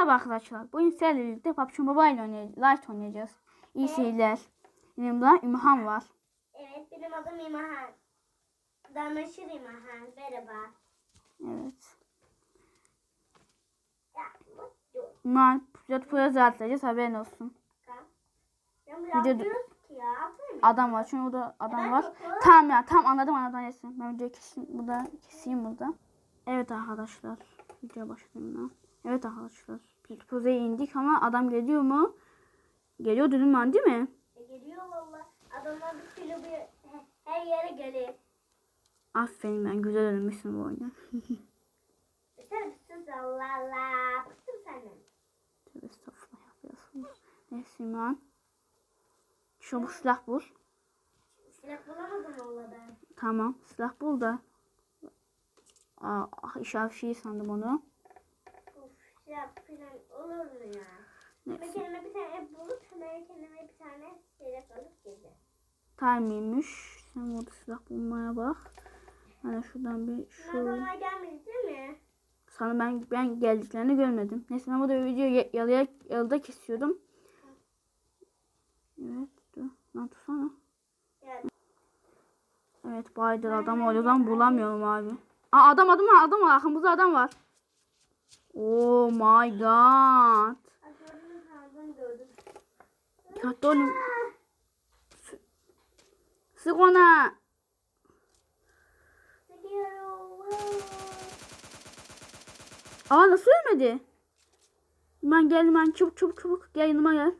Merhaba arkadaşlar. Bugün sizlerle birlikte PUBG Mobile oynayacağız. Light oynayacağız. İyi seyirler. Yanımda Ümhan var. Evet, benim adım İmahan. Danışır İmahan. Merhaba. Evet. Ümhan pilot proje atlayacağız haberin olsun. Video-. Adam var. Çünkü burada adam var. Tamam ya tamam anladım anladım. Neyse. Ben videoyu keseyim burada. Keseyim burada. Evet arkadaşlar. Videoya başladım ben. Evet arkadaşlar. Pilot projeye indik ama adam geliyor mu? Geliyor dedim ben değil mi? E, geliyor valla. Adamlar bir sürü bir he- her yere geliyor. Aferin ben güzel oynamışsın bu oyunu. E, Sen sus Allah Allah. Bıktım senden. Tövbe estağfurullah yapıyorsunuz. Neyse İmran. Çabuk silah bul. Silah bulamadım valla ben. Tamam silah bul da. Aa, ah, işaret şeyi sandım onu. Silah falan olur mu ya? Ben Neyse. kendime bir tane bulup hemen kendime bir tane silah alıp geleceğim. Timeymiş. Sen burada silah bulmaya bak. Hani şuradan bir Şu... şu. Adamlar gelmedi değil mi? Sana ben ben geldiklerini görmedim. Neyse ben burada videoyu yalıya yalıda kesiyordum. Evet dur. Lan tutsana. Evet Baydır adam o yüzden bulamıyorum abi. Aa adam adam adam var arkamızda adam var. Oh my god. Dikkatli olun. Sı- Sık ona. Aa nasıl ölmedi? Ben gel ben çabuk çabuk çabuk gel yanıma gel.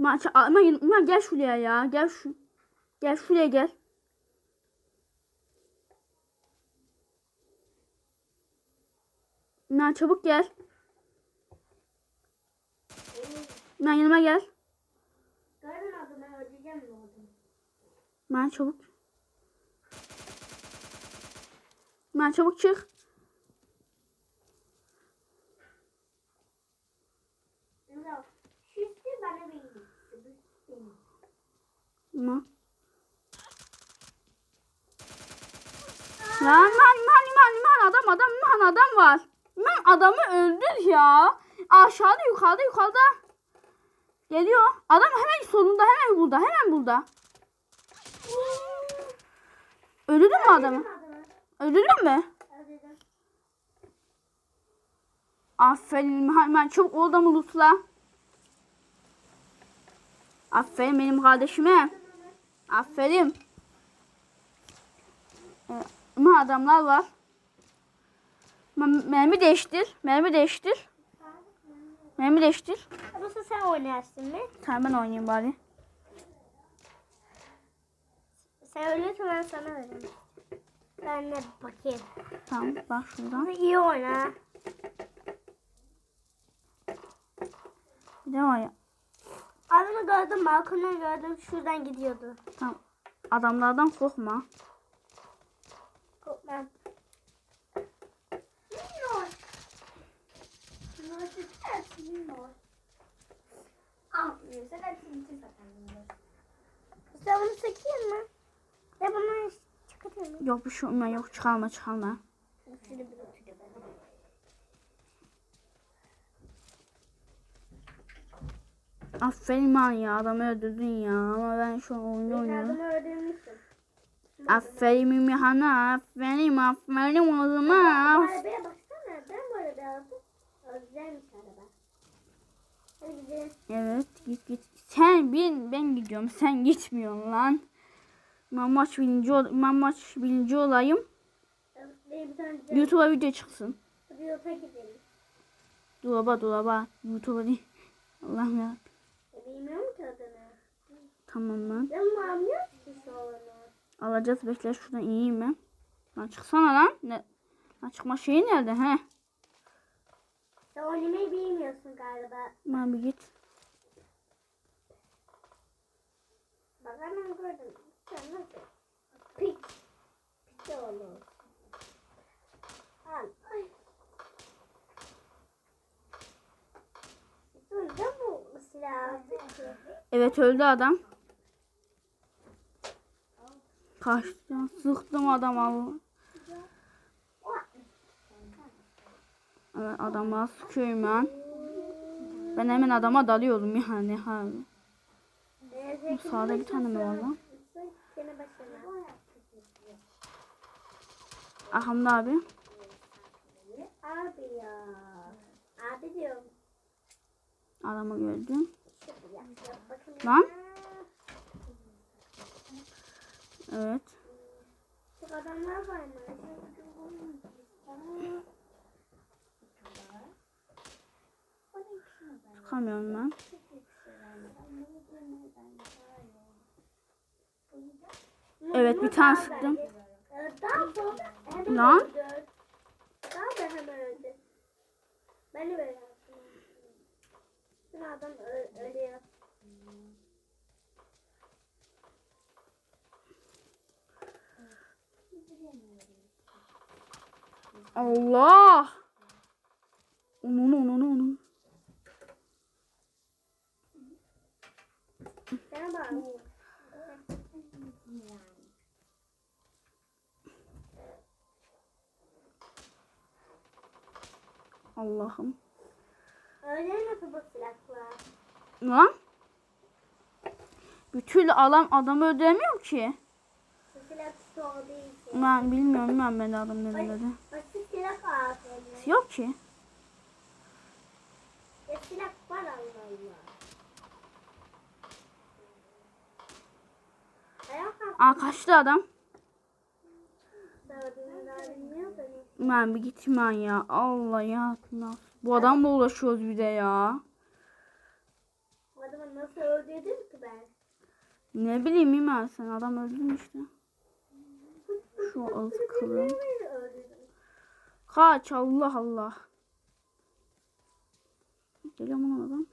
Ben, ben, ben gel şuraya ya gel şu. Gel şuraya gel. Ben çabuk gel. Ben yanıma gel. Gördün adamı öldüreceğim mi oldum? Ben çabuk. Ben çabuk çık. Ama. Lan man man man man adam adam man adam var. Man adamı öldür ya. Aşağıda yukarıda yukarıda. Geliyor. Adam hemen solunda hemen burada hemen burada. Öldürdün mü adamı? Öldürdün mü? öldürdüm. Aferin hemen çabuk o adamı lootla. Aferin benim kardeşime. Aferin. Ee, adamlar var. Mermi değiştir. Mermi değiştir. Mermi değiştir. Nasıl sen oynarsın mı? Tamam ben oynayayım bari. Sen ölürsen ben sana veririm. Ben de bakayım. Tamam bak şuradan. İyi oyna. Bir de var ya. Adamı gördüm, balkondan gördüm. Şuradan gidiyordu. Tamam. Adamlardan korkma. Korkmam. Minnoş istersin minnoş. Al, sen tinti zaten minnoş. Sen bunu sökeyim mi? Ve bunu çıkartayım mı? Yok bir şey olmuyor. Yok çıkarma çıkarma. Şunu bir oturayım ben. Aferin man ya adamı öldürdün ya. Ama ben şu an oyunu oynuyorum. Adamı öldürmüşsün. Aferin Mimihana, aferin, aferin o zaman. Arabaya baksana. Ben bu araba. Hadi. Evet, git git. Sen bin, ben gidiyorum. Sen gitmiyorsun lan. Ben maç birinci, ol ben maç birinci olayım. YouTube'a video çıksın. yolda gidelim. Dolaba dolaba. YouTube'a değil. Allah'ım ya. E, Bilmiyorum ki adını. Tamam lan. Ben anlıyorum ki. Alacağız. Bekle şuradan ineyim ben. Lan çıksana lan. Ne? Lan çıkma şeyi nerede he? Sen oynamayı bilmiyorsun galiba. Bir git. Bak hemen gördüm. Sen nasıl? Pik. Pik de olur. Al. Ay. Ne bu silah? Evet öldü adam. Kaçtı. Sıktım adam Allah. Evet, adama sıkıyorum ben. Ben hemen adama dalıyorum yani. Ha. Sağda bir tane mi var lan? Başına. Ahamda abi. Abi ya. Abi diyorum. Adamı gördüm. Lan. Evet. Adamlar var mı? Çıkamıyorum ben. Evet, bir tane sıktım. Lan. öldü. Daha da hemen öldü. Ben de böyle yaptım. Bütün adam ö- ölüyor. Allah. Onun onun onun. Allah'ım. Öyle nasıl bu silahlar? Lan. Türlü adam adamı öldüremiyorum ki. Ben bilmiyorum ben ben adam ne dedi. Yok ki. Silah var Allah Aa kaçtı adam. Ben bir gitmem ya. Allah ya. Bu adamla uğraşıyoruz bir de ya. O adamı nasıl öldürdüm ki ben? Ne bileyim İmen sen adam öldün işte. Şu ağzı kılı. Beni öldürdüm. Kaç Allah Allah. Geliyor mu adam?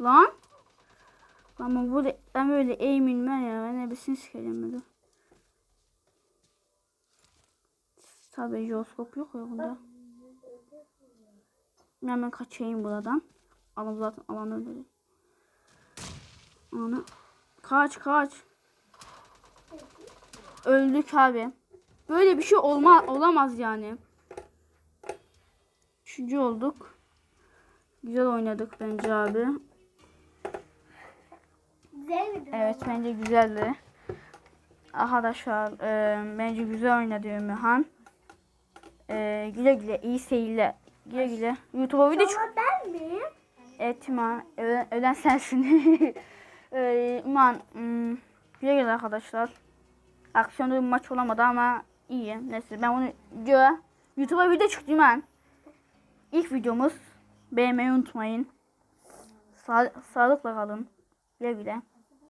Lan. Ben böyle, ben böyle eğimin ben ya. Ben hepsini sikerim böyle. Tabii jiroskop yok ya bunda. Hemen kaçayım buradan. Alan zaten alan öldü. Ana. Kaç kaç. Öldük abi. Böyle bir şey olma olamaz yani. Üçüncü olduk. Güzel oynadık bence abi. Güzel miydi? Evet bence güzeldi. Arkadaşlar e, bence güzel oynadı Ümmühan. E, güle güle iyi seyirler. Güle güle. YouTube'a video çık. Ben miyim? Evet İman. Ölen, ölen sensin. e, İman. hmm, güle güle arkadaşlar. Aksiyonlu bir maç olamadı ama iyi. Neyse ben onu video, YouTube'a video çıktı İman. İlk videomuz. Beğenmeyi unutmayın. Sa sağlıkla kalın. Güle güle.